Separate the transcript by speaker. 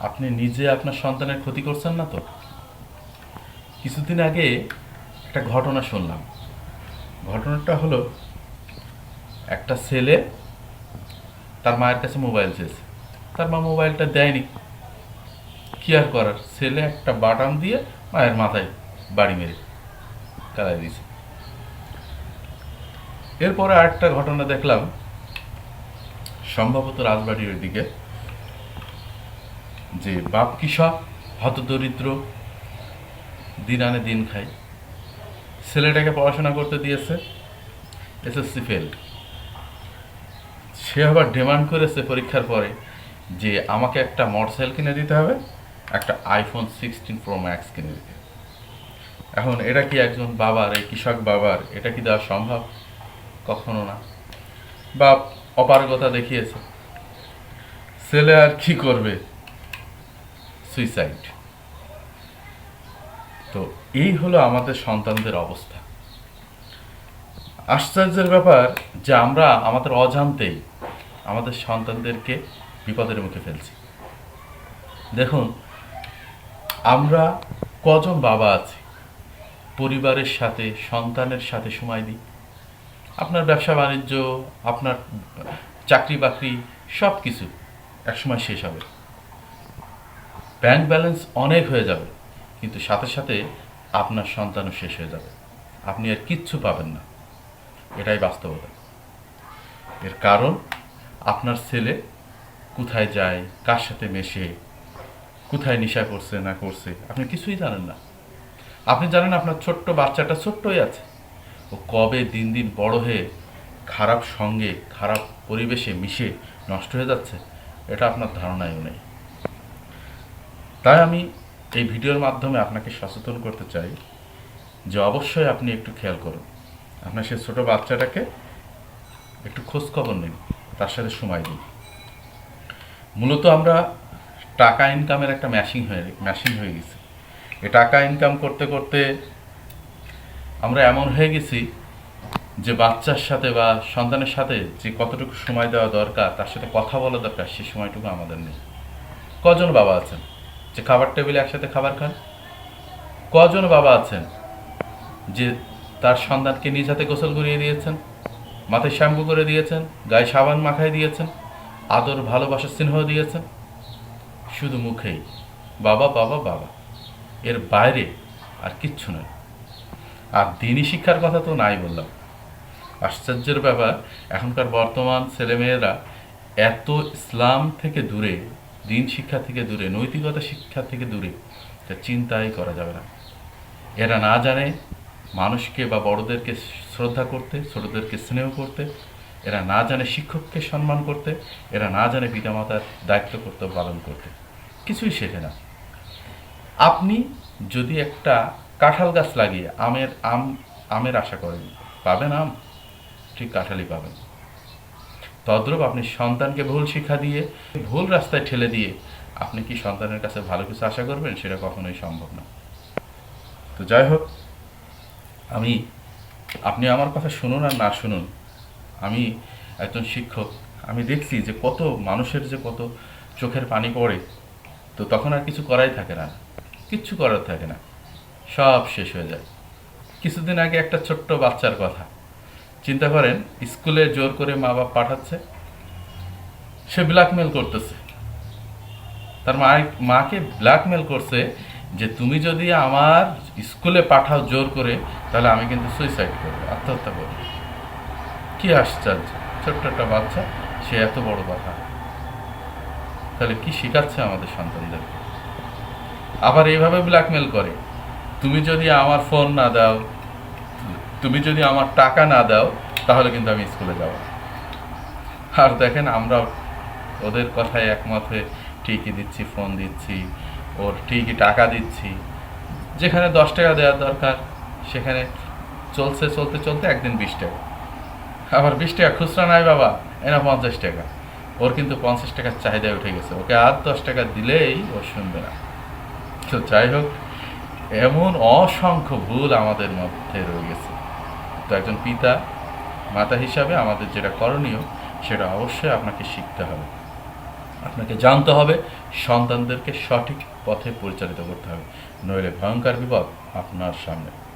Speaker 1: আপনি নিজে আপনার সন্তানের ক্ষতি করছেন না তো? কিছুদিন আগে একটা ঘটনা শুনলাম। ঘটনাটা হলো, একটা ছেলে তার মায়ের কাছে মোবাইল চেয়েছে। তার মা মোবাইলটা দেয়নি। কি আর করার? ছেলে একটা বাটাম দিয়ে মায়ের মাথায় বাড়ি মেরে কালাই দিয়েছে। এরপরে আরেকটা ঘটনা দেখলাম। সম্ভবত রাজবাড়ির দিকে যে বাপ কৃষক হত দরিদ্র, দিন আনে দিন খায়। ছেলেটাকে পড়াশোনা করতে দিয়েছে, এসএসসি ফেল্ড সে আবার ডিমান্ড করেছে পরীক্ষার পরে যে আমাকে একটা মোটরসাইকেল কিনে দিতে হবে, একটা আইফোন সিক্সটিন প্রো ম্যাক্স কিনে দিতে। এখন এটা কি একজন বাবার, এই কৃষক বাবার, এটা কি দেওয়া সম্ভব? কখনো না। বাপ অপারগতা দেখিয়েছে। ছেলে আর কি করবে? সুইসাইড তো এই হলো আমাদের সন্তানদের অবস্থা। আশ্চর্যের ব্যাপার যে আমরা আমাদের অজান্তেই আমাদের সন্তানদেরকে বিপদের মুখে ফেলছি। দেখুন, আমরা কজন বাবা আছি? পরিবারের সাথে, সন্তানের সাথে সময় দিই। আপনার ব্যবসা বাণিজ্য, আপনার চাকরি বাকরি সব কিছু একসময় শেষ হবে। ব্যাংক ব্যালেন্স অনেক হয়ে যাবে, কিন্তু সাথে সাথে আপনার সন্তানও শেষ হয়ে যাবে। আপনি আর কিচ্ছু পাবেন না। এটাই বাস্তবতা। এর কারণ, আপনার ছেলে কোথায় যায়, কার সাথে মেশে, কোথায় নেশা করছে, না করছে, আপনি কিছুই জানেন না। আপনি জানেন আপনার ছোট্ট বাচ্চাটা ছোট্টই আছে। ও কবে দিন দিন বড় হয়ে খারাপ সঙ্গে, খারাপ পরিবেশে মিশে নষ্ট হয়ে যাচ্ছে, এটা আপনার ধারণায়ও নেই। তাই আমি এই ভিডিওর মাধ্যমে আপনাকে সচেতন করতে চাই যে অবশ্যই আপনি একটু খেয়াল করুন। আপনার সেই ছোটো বাচ্চাটাকে একটু খোঁজখবর নিন, তার সাথে সময় দিন। মূলত আমরা টাকা ইনকামের একটা ম্যাশিং হয়ে ম্যাশিং হয়ে গেছি। এই টাকা ইনকাম করতে করতে আমরা এমন হয়ে গেছি যে বাচ্চার সাথে বা সন্তানের সাথে যে কতটুকু সময় দেওয়া দরকার, তার সাথে কথা বলা দরকার সেই সময়টুকু আমাদের নেই। কজন বাবা আছেন? যে খাবার টেবিলে একসাথে খাবার খান। কজন বাবা আছেন যে তার সন্তানকে নিজ হাতে গোসল করিয়ে দিয়েছেন, মাথায় শ্যাম্পু করে দিয়েছেন, গায়ে সাবান মাখায় দিয়েছেন, আদর, ভালোবাসা, স্নেহ দিয়েছেন? শুধু মুখেই। বাবা বাবা বাবা। এর বাইরে আর কিচ্ছু নয়। আর দিনই শিক্ষার কথা তো নাই বললাম। আশ্চর্যের ব্যাপার, এখনকার বর্তমান ছেলেমেয়েরা এত ইসলাম থেকে দূরে দিন শিক্ষা থেকে দূরে, নৈতিকতা শিক্ষা থেকে দূরে যা চিন্তাই করা যাবে না। এরা না জানে মানুষকে বা বড়দেরকে শ্রদ্ধা করতে, ছোটদেরকে স্নেহ করতে, এরা না জানে শিক্ষককে সম্মান করতে, এরা না জানে পিতামাতার দায়িত্ব করতে পালন করতে। কিছুই শেখে না। আপনি যদি একটা কাঁঠাল গাছ লাগিয়ে আমের, আম, আমের আশা করেন, পাবেন আম? ঠিক কাঁঠালই পাবেন। তদ্রূপ আপনি সন্তানকে ভুল শিক্ষা দিয়ে, ভুল রাস্তায় ঠেলে দিয়ে আপনি কি সন্তানের কাছে ভালো কিছু আশা করবেন? সেটা কখনোই সম্ভব না। তো যাই হোক, আমি, আপনি আমার কথা শুনুন আর না শুনুন। আমি একজন শিক্ষক, আমি দেখছি যে কত মানুষের যে কত চোখের পানি পড়ে, তো তখন আর কিছু করাই থাকে না। কিচ্ছু করার থাকে না। সব শেষ হয়ে যায়। কিছুদিন আগে একটা ছোট্ট বাচ্চার কথা। চিন্তা করেন, স্কুলে জোর করে মা বাপ পাঠাচ্ছে, সে ব্ল্যাকমেল করতেছে। তার মা, মাকে ব্ল্যাকমেল করছে যে তুমি যদি আমার স্কুলে পাঠাও জোর করে, তাহলে আমি কিন্তু সুইসাইড করব, আত্মহত্যা করব। কি আশ্চর্য, ছোট্ট একটা বাচ্চা, সে এত বড় কথা তাহলে কি শেখাচ্ছে আমাদের সন্তানদের? আবার এইভাবে ব্ল্যাকমেল করে, তুমি যদি আমার ফোন না দাও তুমি যদি আমার টাকা না দাও, তাহলে কিন্তু আমি স্কুলে যাব। আর দেখেন আমরা ওদের কথায় একমত হয়ে ঠিকই দিচ্ছি ফোন দিচ্ছি, ওর ঠিকই টাকা দিচ্ছি। যেখানে দশ টাকা দেওয়ার দরকার, সেখানে চলছে, চলতে চলতে একদিন বিশ টাকা। আবার বিশ টাকা খুচরা নাই বাবা, এনা পঞ্চাশ টাকা। ওর কিন্তু পঞ্চাশ টাকার চাহিদা উঠে গেছে। ওকে আর দশ টাকা দিলেই ও শুনবে না। তো যাই হোক, এমন অসংখ্য ভুল আমাদের মধ্যে রয়ে গেছে। তো একজন পিতা, মাতা হিসাবে আমাদের যেটা করণীয়, সেটা অবশ্যই আপনাকে শিখতে হবে। আপনাকে জানতে হবে, সন্তানদেরকে সঠিক পথে পরিচালিত করতে হবে। নইলে ভয়ঙ্কর বিপদ আপনার সামনে।